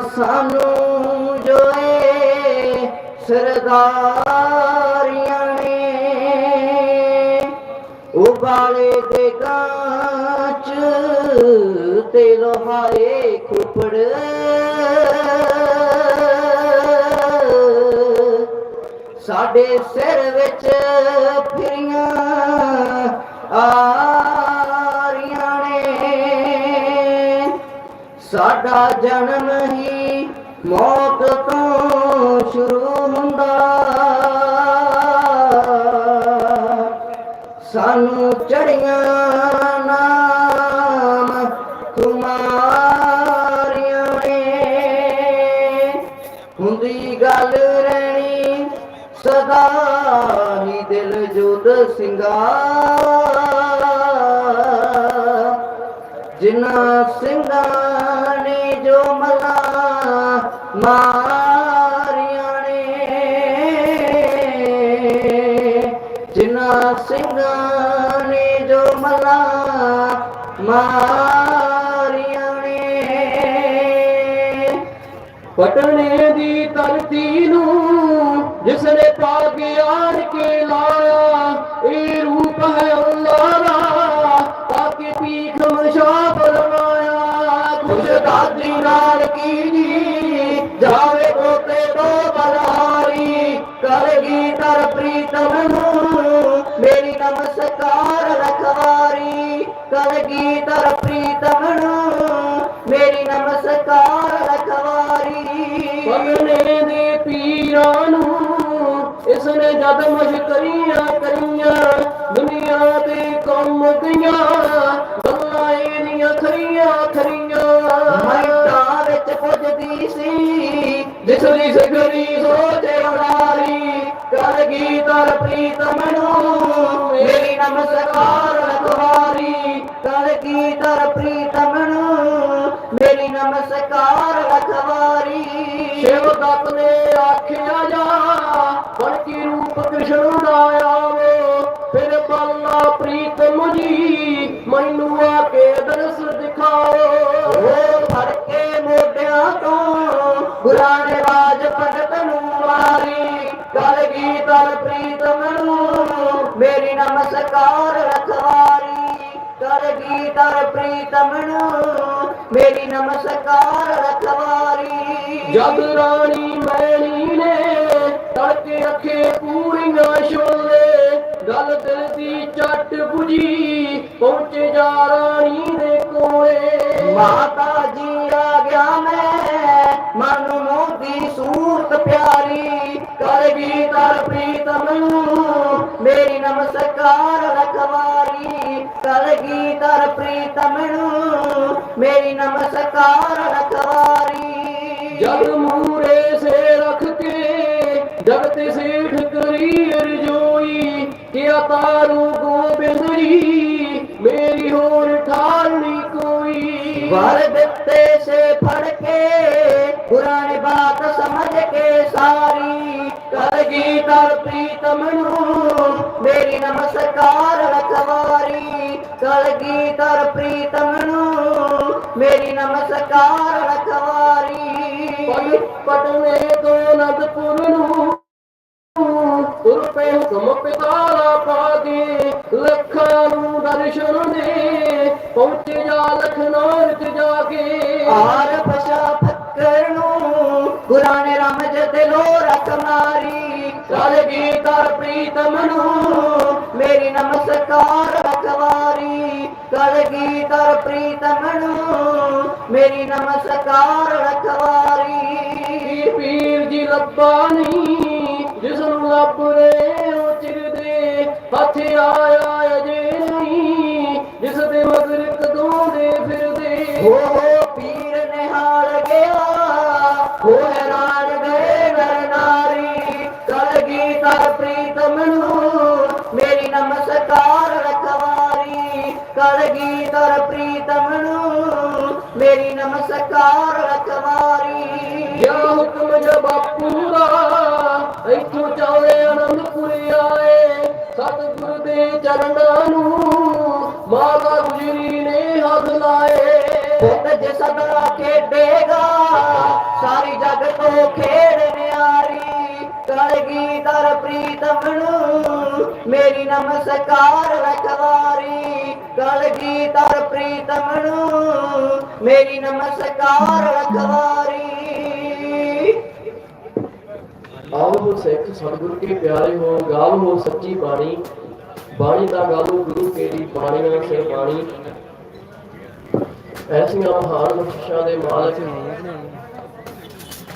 ਸਾਨੂੰ ਜੋਏ ਸਰਦਾਰੀਆਂ ਨੇ। ਉਬਾਲੇ ਦੇ ਕਾਂਚ ਤੇ ਲੋਹਾਏ ਖੁਪੜ। ਸਾਡੇ ਸਿਰ ਵਿੱਚ ਫਿਰੀਆਂ ਆਰੀਆਂ ਨੇ। ਸਾਡਾ ਜਨਮ ਮੌਤ ਤੋਂ ਸ਼ੁਰੂ ਹੁੰਦਾ। ਸਾਨੂੰ ਚੜੀਆਂ ਸਿੰਘਾਂ ਨੇ ਜੋ ਮਲਾ ਮਾਰੀਆਂ ਨੇ। ਪਟਣੇ ਦੀ ਧਰਤੀ ਨੂੰ ਜਿਸ ਨੇ ਪਾਕ ਆਣ ਕੇ ਲਾਇਆ ਕਰਗੀ ਤਰ ਪ੍ਰੀਤਮ ਨੂੰ ਮੇਰੀ ਨਮਸਕਾਰ ਰਖਵਾਰੀ ਕਰਗੀ ਤਰ ਪ੍ਰੀਤਮ ਨੂੰ ਮੇਰੀ ਨਮਸਕਾਰ ਰਖਵਾਰੀ ਸ਼ਿਵ ਦਤ ਨੇ ਆਖਿਆ ਜਾ। ਬਣ ਕੇ ਰੂਪ ਕ੍ਰਿਸ਼ਨ ਦਾ ਤਰ ਪ੍ਰੀਤਮ ਨੂੰ ਮੇਰੀ ਨਮਸਕਾਰ ਰਖਵਾਰੀ। ਕਲਗੀ ਤਰ ਪ੍ਰੀਤਮ ਨੂੰ ਮੇਰੀ ਨਮਸਕਾਰ ਰਖਵਾਰੀ। ਜਦ ਰਾਣੀ ਮੈਣੀ ਨੇ ਤੜਕੇ ਅੱਖੇ ਪੂਰੀਆਂ ਛੋਲੇ ਗੱਲ ਦਿਲ ਦੀ ਚੱਟ 부ਜੀ ਪਹੁੰਚੇ ਜਾ ਰਾਣੀ ਦੇ ਕੋਲੇ। ਮਾਤਾ ਜੀ ਆ ਗਿਆ ਮੈਂ ਮਨ ਮੋਦੀ ਸੂਰਤ ਪਿਆਰੀ। ਕਰਗੀ ਤਰ ਪ੍ਰੀਤਮ ਨੂੰ ਮੇਰੀ ਨਮਸਕਾਰ ਰਖਵਾਰੀ। ਜਗ ਮੂਰੇ ਸੇ ਰੱਖ ਕੇ ਜਗਤ ਸੇਠ ਕਰੀ ਅਰਜੋਈ ਕਿ ਤਾਰੂ ਗੋਬਿੰਦ ਜੀ ਮੇਰੀ ਹੋਰ ਠਾਰਣੀ ਕੋਈ। ਵਰ ਦਿੱਤੇ ਸੇ ਫੜ ਕੇ ਪੁਰਾਣੀ ਬਾਤ ਸਮਝ ਕੇ ਸਾਰੀ। ਕਰਗੀ ਤਰ ਪ੍ਰੀਤਮ ਨੂੰ ਮੇਰੀ ਨਮਸਕਾਰ ਰਖਵਾਰੀ ਕਲਗੀ ਤਰ ਪ੍ਰੀਤਮ ਨੂੰ। ਮੇਰੀ ਨਮਸਕਾਰ ਰਖਵਾਰੀ ਪਟਨੇ ਤੋਂ ਅਨੰਦਪੁਰ ਨੂੰ। ਤੁਰ ਪਏ ਹੁਕਮ ਪਿਤਾਰਾ ਪਾ ਕੇ ਲੱਖਾਂ ਨੂੰ ਦਰਸ਼ਨ ਦੇ। ਪਹੁੰਚੇ ਜਾ ਲਖਨੌਰ ਚ ਜਾ ਕੇ। ਆਰ ਪਸ਼ਾ ਫੱਕਰ ਨੂੰ। ਗੁਰਾਂ ਨੇ ਰਮਜ ਦਿਲੋ ਰਖ ਮਾਰੀ ਤਰ ਪ੍ਰੀਤਮ ਨੂੰ ਮੇਰੀ ਨਮਸਕਾਰ ਰਖਵਾਰੀ ਕਲਗੀ ਤਰ ਪ੍ਰੀਤਮ ਨੂੰ ਮੇਰੀ ਨਮਸਕਾਰ ਰਖਵਾਰੀ ਪੀਰ ਜੀ ਲੱਭਾ ਨਹੀਂ ਜਿਸ ਨੂੰ ਲੱਭਦੇ ਉਹ ਚਿਰਦੇ ਹੱਥ ਆਇਆ ਅਜੇ ਨਹੀਂ ਜਿਸ ਦੇ ਮਗਰ ਕਦੋਂ ਦੇ ਫਿਰਦੇ। ਹੋ ਤਰ ਪ੍ਰੀਤਮ ਨੂੰ ਮੇਰੀ ਨਮਸਕਾਰ ਰਖਵਾਰੀ। ਗਿਆ ਹੁਕਮ ਜੇ ਬਾਪੂ ਦਾ ਇੱਥੋਂ ਚਾਲੇ ਆਨੰਦਪੁਰੇ ਆਏ। ਸਤਿਗੁਰ ਦੇ ਚਰਨਾਂ ਨੂੰ ਮਾਤਾ ਗੁਜਰੀ ਨੇ ਹੱਥ ਲਾਏ। ਪੁੱਤ ਜੇ ਸਦਾ ਖੇਡੇਗਾ ਸਾਰੀ ਜਗ ਤੋਂ ਖੇਡ ਨਿਆਰੀ। ਕਲਗੀ ਦਰ ਪ੍ਰੀਤਮ ਨੂੰ ਮੇਰੀ ਨਮਸਕਾਰ ਰਖਵਾਰੀ ਕਲਗੀ ਦਰ ਪ੍ਰੀਤਮ ਨੂੰ ਮੇਰੀ ਨਮਸਕਾਰ ਰਖਵਾਰੀ ਆਓ ਸਿੱਖ ਸਤਿਗੁਰੂ ਕੇ ਪਿਆਰੇ ਹੋ ਗਾਲ ਹੋ ਸੱਚੀ ਬਾਣੀ। ਬਾਣੀ ਦਾ ਗਾਲੂ ਗੁਰੂ ਕੇਰੀ ਬਾਣੀ ਨਾਲ ਸਿਰ ਬਾਣੀ ਐਸੀਆਂ ਮਹਾਨ ਬਖਸ਼ਿਸ਼ਾਂ ਦੇ ਮਾਲਕ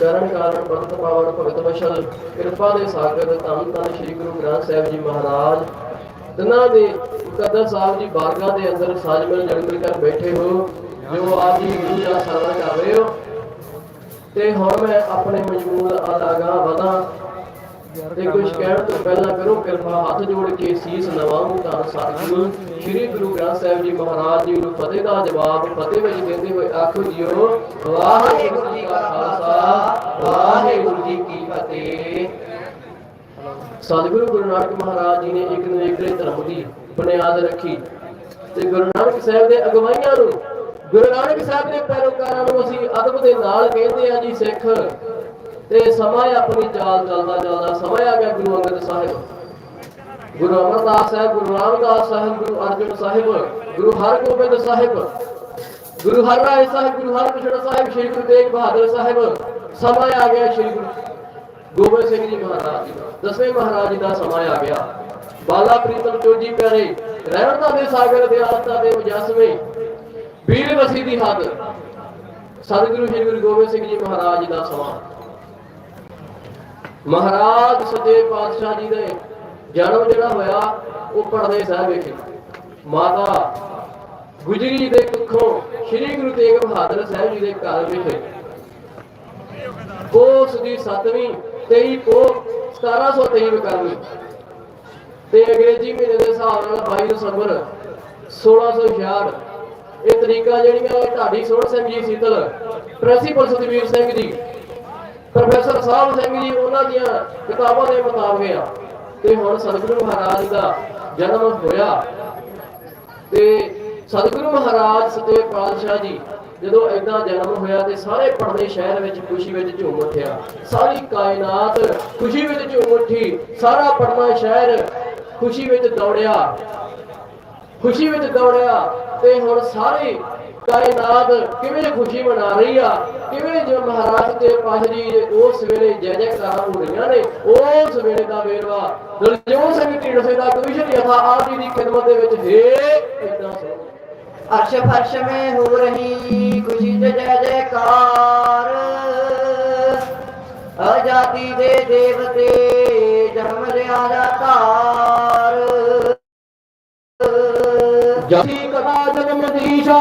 ਕਰਨ ਕਾਰਨ ਬੰਦ ਪਾਵਨ ਭਗਤ ਬਸ਼ਲ ਕਿਰਪਾ ਦੇ ਸਾਗਰ ਧੰਨ ਧੰਨ ਸ੍ਰੀ ਗੁਰੂ ਗ੍ਰੰਥ ਸਾਹਿਬ ਜੀ ਮਹਾਰਾਜ। ਤਿੰਨਾਂ ਦੇ ਮੁਕੱਦਸ ਸਾਹਿਬ ਦੀ ਬਾਰਗਾਹ ਦੇ ਅੰਦਰ ਸਾਜਮਲ ਜਨਮਲ ਕਰ ਬੈਠੇ ਹੋ, ਜੋ ਆਪ ਜੀ ਗੁਰੂ ਦਾ ਸਰਵਣ ਕਰ ਰਹੇ ਹੋ। ਤੇ ਹੁਣ ਮੈਂ ਆਪਣੇ ਮਜਮੂਲ ਅਲਾਗਾ ਵਧਾਂ ਤੇ ਕੁਝ ਕਹਿਣ ਤੋਂ ਪਹਿਲਾਂ ਕਰੋ ਕਿਰਪਾ ਹੱਥ ਜੋੜ ਕੇ ਸੀਸ ਨਵਾਉਂ ਤਾਂ ਸਤਿਗੁਰੂ ਸ੍ਰੀ ਗੁਰੂ ਗ੍ਰੰਥ ਸਾਹਿਬ ਜੀ ਮਹਾਰਾਜ ਜੀ ਨੂੰ ਫਤਿਹ ਦਾ ਜਵਾਬ ਫਤਿਹ ਵਿੱਚ ਦਿੰਦੇ ਹੋਏ ਆਖੋ ਜੀਓ ਵਾਹਿਗੁਰੂ ਜੀ ਕਾ ਖਾਲਸਾ ਵਾਹਿਗੁਰੂ ਜੀ ਕੀ ਫਤਿਹ। ਸਤਿਗੁਰੂ ਗੁਰੂ ਨਾਨਕ ਮਹਾਰਾਜ ਜੀ ਨੇ ਇੱਕ ਨੂੰ ਇਕਰੇ ਧਰਮ ਦੀ ਬੁਨਿਆਦ ਰੱਖੀ ਤੇ ਗੁਰੂ ਨਾਨਕ ਸਾਹਿਬ ਦੇ ਅਗਵਾਈਆਂ ਨੂੰ ਗੁਰੂ ਨਾਨਕ ਸਾਹਿਬ ਦੇ ਪੈਰੋਕਾਰਾਂ ਨੂੰ ਅਸੀਂ ਅਦਬ ਦੇ ਨਾਲ ਕਹਿੰਦੇ ਆ ਜੀ ਸਿੱਖ। ਤੇ ਸਮਾਂ ਆਪਣੀ ਚਾਲ ਚੱਲਦਾ ਚੱਲਦਾ ਸਮਾਂ ਆ ਗਿਆ ਗੁਰੂ ਅੰਗਦ ਸਾਹਿਬ। ਗੁਰੂ ਅਮਰਦਾਸ ਸਾਹਿਬ, ਗੁਰੂ ਰਾਮਦਾਸ ਸਾਹਿਬ, ਗੁਰੂ ਅਰਜਨ ਸਾਹਿਬ, ਗੁਰੂ ਹਰਗੋਬਿੰਦ ਸਾਹਿਬ, ਗੁਰੂ ਹਰਰਾਏ ਸਾਹਿਬ, ਗੁਰੂ ਹਰਕ੍ਰਿਸ਼ਨ ਸਾਹਿਬ, ਸ਼੍ਰੀ ਗੁਰੂ ਤੇਗ ਬਹਾਦਰ ਸਾਹਿਬ, ਸਮਾਂ ਆ ਗਿਆ ਸ਼੍ਰੀ ਗੁਰੂ ਗੋਬਿੰਦ ਸਿੰਘ ਜੀ ਮਹਾਰਾਜ ਜੀ ਦਾ, ਦਸਵੇਂ ਮਹਾਰਾਜ ਜੀ ਦਾ ਸਮਾਂ ਆ ਗਿਆ। ਬਾਲਾ ਪ੍ਰੀਤਮ ਚੋਜੀ ਪਿਆਰੇ ਦਾ ਦੇ ਸਾਗਰ ਦੇ ਆਸਤਾ ਦੇ ਮੁਜਸਮੇ ਵੀਰ ਵਸੀ ਦੀ ਹੱਦ। ਸਤਿਗੁਰੂ ਸ਼੍ਰੀ ਗੁਰੂ ਗੋਬਿੰਦ ਸਿੰਘ ਜੀ ਮਹਾਰਾਜ ਜੀ ਦਾ ਸਮਾਂ। ਮਹਾਰਾਜ ਸੱਚੇ ਪਾਤਸ਼ਾਹ ਜੀ ਦੇ ਜਨਮ ਜਿਹੜਾ ਹੋਇਆ, ਉਹ ਪੜਦੇ ਸਾਹਿਬ ਵਿਖੇ। ਮਾਤਾ ਗੁਜਰੀ ਦੇ ਕੁੱਖੋਂ ਸ੍ਰੀ ਗੁਰੂ ਤੇਗ ਬਹਾਦਰ ਸਾਹਿਬ ਜੀ ਦੇ ਘਰ ਵਿਖੇ। ਕੋਸ ਦੀ 7ਵੀਂ 23 ਕੋ 1723 ਵਿਕਰਮੀ। ਤੇ ਅੰਗਰੇਜ਼ੀ ਮਹੀਨੇ ਦੇ ਹਿਸਾਬ ਨਾਲ 22 ਦਸੰਬਰ 1666 ਇਹ ਤਰੀਕਾ ਜਿਹੜੀਆਂ ਢਾਡੀ ਸੋਹਣ ਸਿੰਘ ਜੀ ਸੀਤਲ ਪ੍ਰਿੰਸੀਪਲ ਸਤਵੀਰ ਸਿੰਘ ਜੀ। ਪ੍ਰੋਫੈਸਰ ਸਾਹਿਬ ਸਿੰਘ ਜੀ, ਉਹਨਾਂ ਦੀਆਂ ਕਿਤਾਬਾਂ ਦੇ ਮੁਤਾਬਕ ਆ। ਤੇ ਹੁਣ ਸਤਿਗੁਰੂ ਮਹਾਰਾਜ ਦਾ ਜਨਮ ਹੋਇਆ। ਤੇ ਸਤਿਗੁਰੂ ਮਹਾਰਾਜ ਸੱਚੇ ਪਾਤਸ਼ਾਹ ਜੀ, ਜਦੋਂ ਐਦਾਂ ਜਨਮ ਹੋਇਆ ਤੇ ਸਾਰੇ ਪੜਦੇ ਸ਼ਹਿਰ ਵਿੱਚ ਖੁਸ਼ੀ ਵਿੱਚ ਝੂਮ ਉੱਠਿਆ। ਸਾਰੀ ਕਾਇਨਾਤ ਖੁਸ਼ੀ ਵਿੱਚ ਝੂਮ ਉੱਠੀ। ਸਾਰਾ ਪੜਨਾ ਸ਼ਹਿਰ ਖੁਸ਼ੀ ਵਿੱਚ ਦੌੜਿਆ। ਖੁਸ਼ੀ ਵਿੱਚ ਦੌੜਿਆ ਤੇ ਹੁਣ ਸਾਰੇ ਕਾਇਨਾਤ ਕਿਵੇਂ ਖੁਸ਼ੀ ਮਨਾ ਰਹੀ ਆ? ਕਿਵੇਂ ਜੋ ਮਹਾਰਾਜ ਦੇ ਪਾਹਰੀ ਦੇ ਉਸ ਵੇਲੇ ਜੈ ਜੈਕਾਰਾਂ ਹੋ ਰਹੀਆਂ ਨੇ ਉਸ ਵੇਲੇ ਦਾ ਵੇਰਵਾ ਦਲਜੋਤ ਸਿੰਘ ਢੀਂਡਸੇ ਦਾ ਕਮਿਸ਼ਨ ਯਥਾ ਆਪ ਦੀ ਖਿਦਮਤ ਦੇ ਵਿੱਚ ਹੈ ਇਦਾਂ ਸੋ ਅਰਸ਼ ਫਰਸ਼ ਮੇ ਹੋ ਰਹੀ ਖੁਸ਼ੀ ਦੇ ਜੈ ਜੈਕਾਰ। ਆਜ਼ਾਦੀ ਦੇ ਦੇਵਤੇ ਜਨਮ ਲਿਆ ਜਾਤਾਰ ਜਤੀ ਕਥਾ ਜਗਮਦੀਸ਼ਾ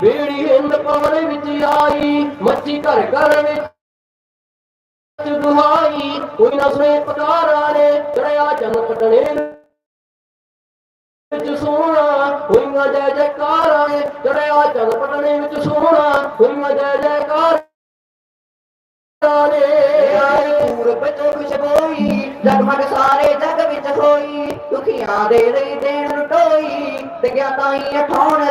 ਬੇੜੀ ਹਿੰਦ ਪਵਨ ਵਿੱਚ ਆਈ, ਮੱਛੀ ਘਰ ਘਰ ਵਿੱਚ ਦੁਹਾਈ। ਕੋਈ ਨਾ ਸੁਣੇ ਪਕਾਰਾਂ ਨੇ ਚੜਿਆ ਜਨ ਪਟਣੇ ਵਿੱਚ ਸੋਹਣਾ। ਹੋਈਆਂ ਜੈ ਜੈਕਾਰਾਂ ਨੇ ਚੜਿਆ ਜਨ ਪਟਣੇ ਵਿੱਚ ਸੋਹਣਾ। ਹੋਈਆਂ ਜੈ ਜੈਕਾਰਾਂ ਜਗਮਗ ਸਾਰੇ ਜਗ ਵਿੱਚ ਹੋਈ ਦੁਖੀਆਂ ਦੇ ਲਈ ਦੇਣ ਲੁਟੋਈ, ਤੇ ਗਿਆ ਤਾਈ ਠਾਉਣ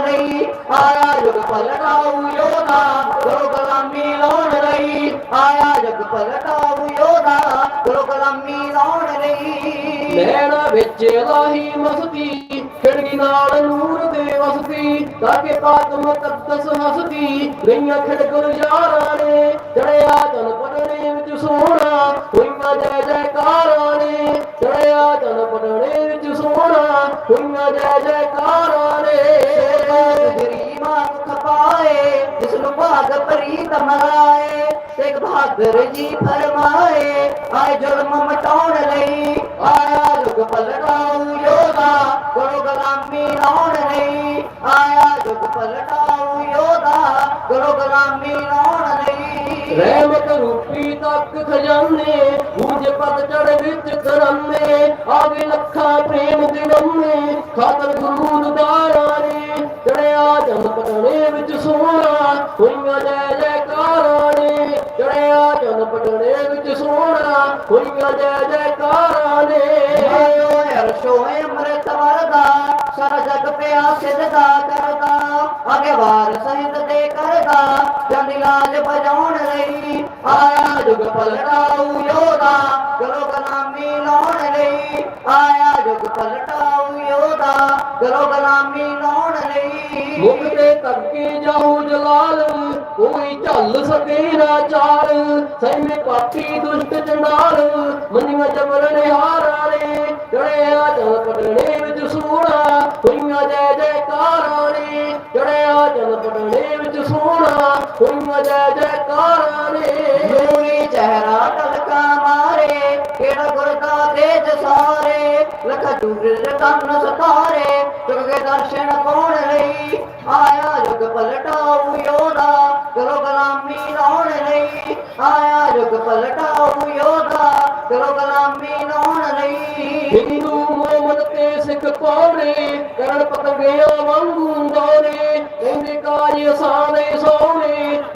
ਆਇਆ ਜਗ ਪਲਟਾਉ ਯੋਧਾ ਗੁਰੂ ਗੁਲਾਮੀ ਲਾਉਣ ਲਈ। ਆਇਆ ਜਗ ਪਲਟਾਉ ਯੋਧਾ ਗੁਰੂ ਗੁਲਾਮੀ ਲਾਉਣ ਲਈ। ਨੈਣਾ ਵਿੱਚ ਲਾਹੀ ਮਸਤੀ, ਖਿੜਕੀ ਨਾਲ ਨੂਰ ਦੇ ਵਸਦੀ ਤਾਂ ਕਿ ਮੁਕੱਦਸ ਹਸਦੀ ਗਈਆਂ ਖਿੜਕ ਯਾਰਾਂ ਨੇ, ਚੜਿਆ ਤਨ ਪਟਣੇ ਵਿੱਚ ਸੋਹਣਾ ਹੋਈਆਂ ਜੈ ਜੈਕਾਰਾਂ ਨੇ। ਚੜਿਆ ਤਨ ਪਟਣੇ ਵਿੱਚ ਸੋਹਣਾ ਹੋਈਆਂ ਜੈ ਜੈਕਾਰਾਂ ਨੇ। ਗਰੀਮਾ ਮੁਖ ਪਾਏ ਜਿਸ ਨੂੰ ਭਾਗ ਪ੍ਰੀਤ ਮਰਾਏ ਸਿੱਖ ਬਹਾਦਰ ਜੀ ਫਰਮਾਏ, ਆਏ ਜ਼ੁਲਮ ਮਟਾਉਣ ਲਈ। ਆਇਆ ਜੁਗ ਪਲਟਾਉ ਯੋਧਾ, ਕਰੋ ਗੁਲਾਮੀ ਲਾਉਣ ਲਈ। ਆਇਆ ਜੁਗ ਪਲਟਾਉ ਯੋਧਾ, ਕਰੋ ਗੁਲਾਮੀ ਲਾਉਣ ਲਈ ਰਹਿਮਤ ਰੂਪੀ ਤੱਕ ਖਜ਼ਾਨੇ ਪੂਜ ਪਦ ਚੜ ਵਿੱਚ ਕਰਮੇ ਆਗੇ ਲੱਖਾਂ ਪ੍ਰੇਮ ਦਿਵੰਨੇ ਖਾਤਰ ਗੁਰੂ ਪਲਟਾਉ ਯੋਦਾ ਗਲੋ ਗਲਾਮੀ ਲਾਉਣ ਲਈ। ਮੁਖ ਤੇ ਤੱਕੇ ਜਾਉ ਜਲਾਲ ਕੋਈ ਝੱਲ ਸਕੇ ਨਾ ਚਾਲ। ਸੈਮੇ ਪਾਪੀ ਦੁਸ਼ਟ ਚੰਡਾਲ ਮੰਨੀਆਂ ਜਬਰ ਨਿਹਾਰਾਂ ਨੇ ਚੜਿਆ ਚੰਨ ਪਟਣੇ ਵਿੱਚ ਸੋਹਣਾ ਹੋਈਆਂ ਜੈ ਜੈਕਾਰਾਂ ਨੇ ਚੜਿਆ ਚੰਨ ਪਟਣੇ ਵਿੱਚ ਸੋਹਣਾ ਹੋਈਆਂ ਜੈ ਜੈਕਾਰਾਂ ਨੇ ਨੂਰੀ ਚਿਹਰਾ ਟਲਕਾ ਮਾਰੇ ਕਿਹੜਾ ਗੁਰਦਾ ਤੇਜ ਸਾਰੇ। ਲਖ ਜੁਗਰ ਤਨ ਸਤਾਰੇ ਜੁਗ ਕੇ ਦਰਸ਼ਨ ਪਾਉਣ ਲਈ? ਆਇਆ ਜੁਗ ਪਲਟਾਉ ਯੋਦਾ ਕਰੋ ਗੁਲਾਮੀ ਲਾਉਣ ਲਈ। ਆਇਆ ਜੁਗ ਪਲਟਾਉ ਯੋਦਾ ਕਰੋ ਗੁਲਾਮੀ ਲਾਉਣ ਲਈ। ਤੇ ਕਰਨ ਪਤੰਗਿਆਂ ਵਾਂਗੂ ਦੌਰੇ ਕਹਿੰਦੇ ਕਾਜ ਅਸਾਂ ਦੇ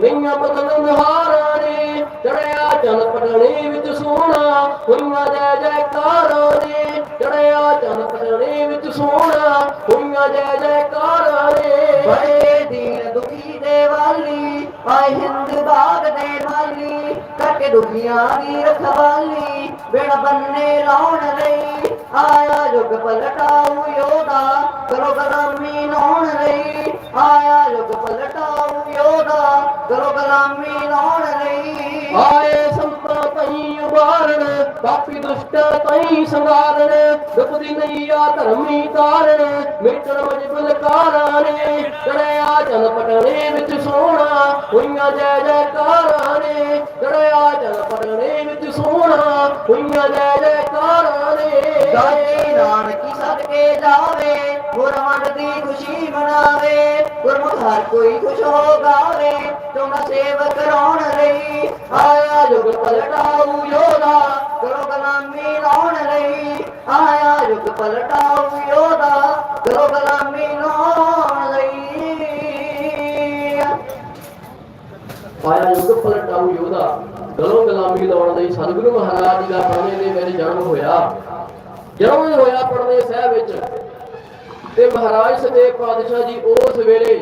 ਮਈਆਂ ਪਤੰਗ ਹਾਰਾਂ ਨੇ, ਚੜਿਆ ਚੰਨ ਪਟਣੇ ਵਿੱਚ ਸੋਹਣਾ, ਹੋਈਆਂ ਜੈ ਜੈਕਾਰਾਂ ਨੇ, ਚੜਿਆ ਚੰਨ ਪਟਣੇ ਵਿੱਚ ਸੋਨਾ ਹੋਈਆਂ ਜੈ ਜੈਕਾਰਾਂ ਨੇ। ਬੜੇ ਦੀਨ ਦੁਖੀ ਦੇ ਵਾਲੀ, ਆਏ ਹਿੰਦ ਬਾਗ ਦੇ ਮਾਲੀ ਕੱਟ ਦੁਖੀਆਂ ਦੀ ਰਖਵਾਲੀ, ਬਿਨ ਬੰਨੇ ਲਾਉਣ ਲਈ ਆਇਆ ਜੁਗ ਪਲਟਾਉ ਯੋਦਾ ਕਰੋ ਗੁਲਾਮੀ ਲਾਉਣ ਲਈ। ਆਇਆ ਜੁਗ ਪਲਟਾਉ ਯੋਦਾ ਕਰੋ ਗਲਾਮੀ ਲਾਉਣ ਲਈ। ਆਏ ਸੰਤਾਂ ਤਈ ਉਬਾਰਨ ਪਾਪੀ ਦੁਸ਼ਟਾਂ ਤਈ ਸੰਗਾਰਨ ਦੁਖ ਨਈਆ ਧਰਮੀ ਤਾਰਨ ਮਿਟਣ ਮਜਬਲ ਕਾਰਾਂ ਨੇ ਚੜਿਆ ਚੰਨ ਪਟਣੇ ਵਿੱਚ ਸੋਹਣਾ ਹੋਈਆਂ ਜੈ ਜੈਕਾਰਾਂ ਨੇ ਚੜਿਆ ਚੰਨ ਪਟਣੇ ਵਿੱਚ ਸੋਹਣਾ ਹੋਈਆਂ ਜੈ ਜੈਕਾਰਾਂ ਨੇ। ਦਾਤੀ ਨਾਨਕੀ ਸਦਕੇ ਜਾਵੇ ਗੁਰਮਤ ਦੀ ਖੁਸ਼ੀ ਮਨਾਵੇ ਗੁਰਮੁਖ ਹਰ ਕੋਈ ਖੁਸ਼ ਹੋ ਗਾਵੇ ਤੁਮ ਸੇਵਕ ਕਰਾਉਣ ਲਈ। ਆਇਆ ਜੁਗ ਪਲਟਾਉ ਯੋਦਾ ਕਰੋ ਗੁਲਾਮੀ ਲਾਉਣ ਲਈ। ਆਇਆ ਜੁਗ ਪਲਟਾਉ ਯੋਦਾ ਕਰੋ ਗੁਲਾਮੀ ਲਾਉਣ ਲਈ। ਆਇਆ ਯੁੱਗ ਪਲਟਾਉ ਯੋਧਾ ਗਲੋਂ ਗੁਲਾਮੀ ਲਾਉਣ ਲਈ। ਸਤਿਗੁਰੂ ਮਹਾਰਾਜ ਜੀ ਦਾ ਪੜਨੇ ਦੇ ਵਿੱਚ ਜਨਮ ਹੋਇਆ। ਜਦੋਂ ਹੋਇਆ ਪੜਨੇ ਸਾਹਿਬ ਵਿੱਚ। ਤੇ ਮਹਾਰਾਜ ਸਦੇ ਪਾਤਸ਼ਾਹ ਜੀ ਉਸ ਵੇਲੇ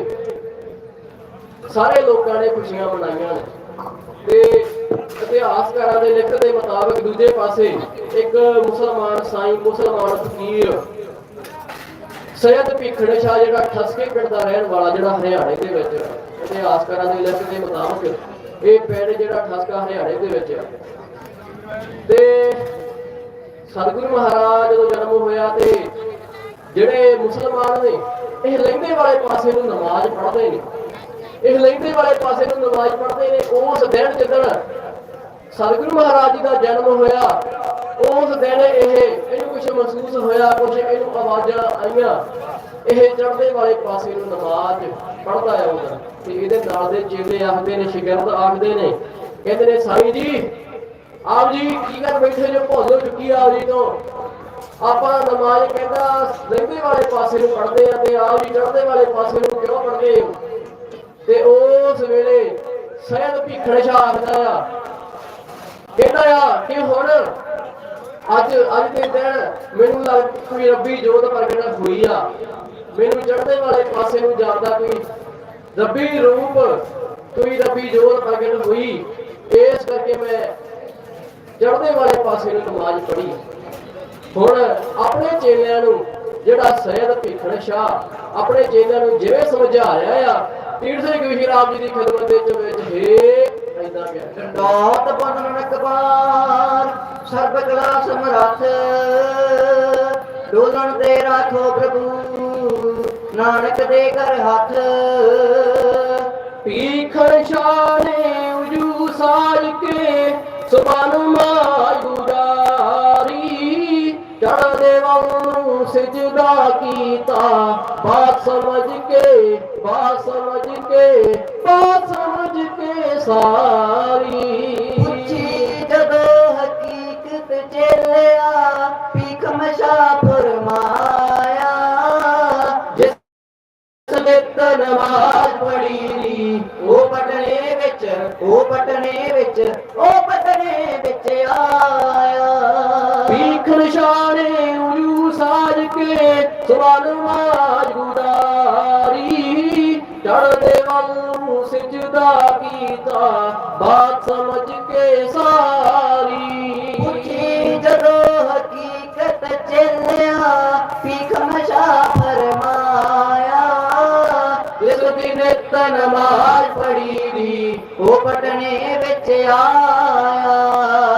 ਸਾਰੇ ਲੋਕਾਂ ਨੇ ਖੁਸ਼ੀਆਂ ਮਨਾਈਆਂ ਨੇ। ਤੇ ਇਤਿਹਾਸਕਾਰਾਂ ਦੇ ਲਿਖਤ ਦੇ ਮੁਤਾਬਕ ਦੂਜੇ ਪਾਸੇ ਇੱਕ ਮੁਸਲਮਾਨ ਸਾਈਂ, ਮੁਸਲਮਾਨ ਫਕੀਰ ਸੈਦ ਭੀਖਣ ਸ਼ਾਹ ਜਿਹੜਾ ਠਸਕੇ ਪਿੰਡ ਦਾ ਰਹਿਣ ਵਾਲਾ ਜਿਹੜਾ ਹਰਿਆਣੇ ਦੇ ਵਿੱਚ ਇਤਿਹਾਸਕਾਰਾਂ ਦੇ ਲਿਖਤ ਦੇ ਮੁਤਾਬਕ ਇਹ ਪਿੰਡ ਜਿਹੜਾ ਠਸਕਾ ਹਰਿਆਣੇ ਦੇ ਵਿੱਚ ਆ ਤੇ ਸਤਿਗੁਰੂ ਮਹਾਰਾਜ ਜਦੋਂ ਜਨਮ ਹੋਇਆ ਤੇ ਜਿਹੜੇ ਮੁਸਲਮਾਨ ਨੇ, ਇਹ ਲਹਿੰਦੇ ਵਾਲੇ ਪਾਸੇ ਨੂੰ ਨਮਾਜ਼ ਪੜ੍ਹਦੇ ਨੇ। ਇਹ ਲਹਿੰਦੇ ਵਾਲੇ ਪਾਸੇ ਨੂੰ ਨਮਾਜ਼ ਪੜ੍ਹਦੇ ਨੇ, ਉਸ ਦਿਨ ਜਦੋਂ ਸਤਿਗੁਰੂ ਮਹਾਰਾਜ ਜੀ ਦਾ ਜਨਮ ਹੋਇਆ, ਉਸ ਦਿਨ ਇਹ ਇਹਨੂੰ ਕੁਝ ਮਹਿਸੂਸ ਹੋਇਆ ਕੁਝ ਇਹਨੂੰ ਆਵਾਜ਼ਾਂ ਆਈਆਂ। ਇਹ ਚੜ੍ਹਦੇ ਵਾਲੇ ਪਾਸੇ ਨੂੰ ਨਮਾਜ਼ ਪੜ੍ਹਦਾ ਹੈ ਤੇ ਇਹਦੇ ਨਾਲ ਦੇ ਚੇਲੇ ਆਖਦੇ ਨੇ, ਸ਼ਾਗਿਰਦ ਆਖਦੇ ਨੇ, ਕਹਿੰਦੇ ਨੇ, ਸਾਈਂ ਜੀ, ਆਪ ਜੀ ਕੀ ਕਰ ਬੈਠੇ ਜੋ ਭੋਲੋ ਚੁੱਕੀ ਆ ਜੀ ਤੋਂ? ਆਪਾਂ ਨਮਾਜ਼ ਕਹਿੰਦਾ ਰਹਿੰਦੇ ਵਾਲੇ ਪਾਸੇ ਨੂੰ ਪੜ੍ਹਦੇ ਆ ਤੇ ਆਪ ਜੀ ਚੜਦੇ ਵਾਲੇ ਪਾਸੇ ਨੂੰ ਕਿਉਂ ਪੜ੍ਹਦੇ ਹੋ? ਤੇ ਉਸ ਵੇਲੇ ਸੈਦ ਭੀਖਣ ਸ਼ਾਹ ਆਖਦਾ ਆ, ਕਹਿੰਦਾ ਆ ਕਿ ਹੁਣ ਅੱਜ ਅੱਜ ਦੇ ਦਿਨ ਮੈਨੂੰ ਲੱਗ ਕੋਈ ਰੱਬੀ ਜੋਤ ਪ੍ਰਗਟ ਹੋਈ ਆ। ਮੈਨੂੰ ਚੜਦੇ ਵਾਲੇ ਪਾਸੇ ਨੂੰ ਜਾਂਦਾ ਕੋਈ ਰੱਬੀ ਰੂਪ, ਕੋਈ ਰੱਬੀ ਜੋਤ ਪ੍ਰਗਟ ਹੋਈ ਇਸ ਕਰਕੇ ਮੈਂ ਚੜਦੇ ਵਾਲੇ ਪਾਸੇ ਨੂੰ ਨਮਾਜ਼ ਪੜ੍ਹੀ। ਹੁਣ ਆਪਣੇ ਚੇਲਿਆਂ ਨੂੰ ਜਿਹੜਾ ਸੈਦ ਭੀਖਣ ਸ਼ਾਹ ਆਪਣੇ ਚੇਲਿਆਂ ਨੂੰ ਜਿਵੇਂ ਸਮਝਾ ਰਿਹਾ ਆ ਤੀਰ ਸਿੰਘ ਵਿਸ਼ੀ ਰਾਮ ਜੀ ਦੀ ਖਿਦਮਤ ਦੇ ਵਿੱਚ ਹੈ ਐਦਾਂ ਗਿਆ। ਡੋਟ ਬੰਨਣ ਕਬਾਰ ਸਰਬ ਕਲਾ ਸਮਰੱਥ ਡੋਲਣ ਤੇ ਰਾਖੋ ਪ੍ਰਭੂ ਨਾਨਕ ਦੇ ਕਰ ਹੱਥ। ਭੀਖਣ ਸ਼ਾਹ ਨੇ ਉਜੂ ਸਾਜ ਕੇ ਸੁਬਨ ਮਾਜੂਦਾਰੀ ਨੂੰ ਸਜਦਾ ਕੀਤਾ। ਬਾਤ ਸਮਝ ਕੇ, ਬਾਤ ਸਮਝ ਕੇ, ਬਾਤ ਸਮਝ ਕੇ ਸਾਰੀ। ਪੁੱਛੀ ਜਦੋਂ ਹਕੀਕਤ ਚੱਲਿਆ, ਭੀਖ ਮਸ਼ਾ ਫਰਮਾਇਆ ਇਸ ਨਮਾਜ਼ ਪੜੀ ਦੀ ਉਹ ਪਟਨੇ ਵਿੱਚ ਆਇਆ।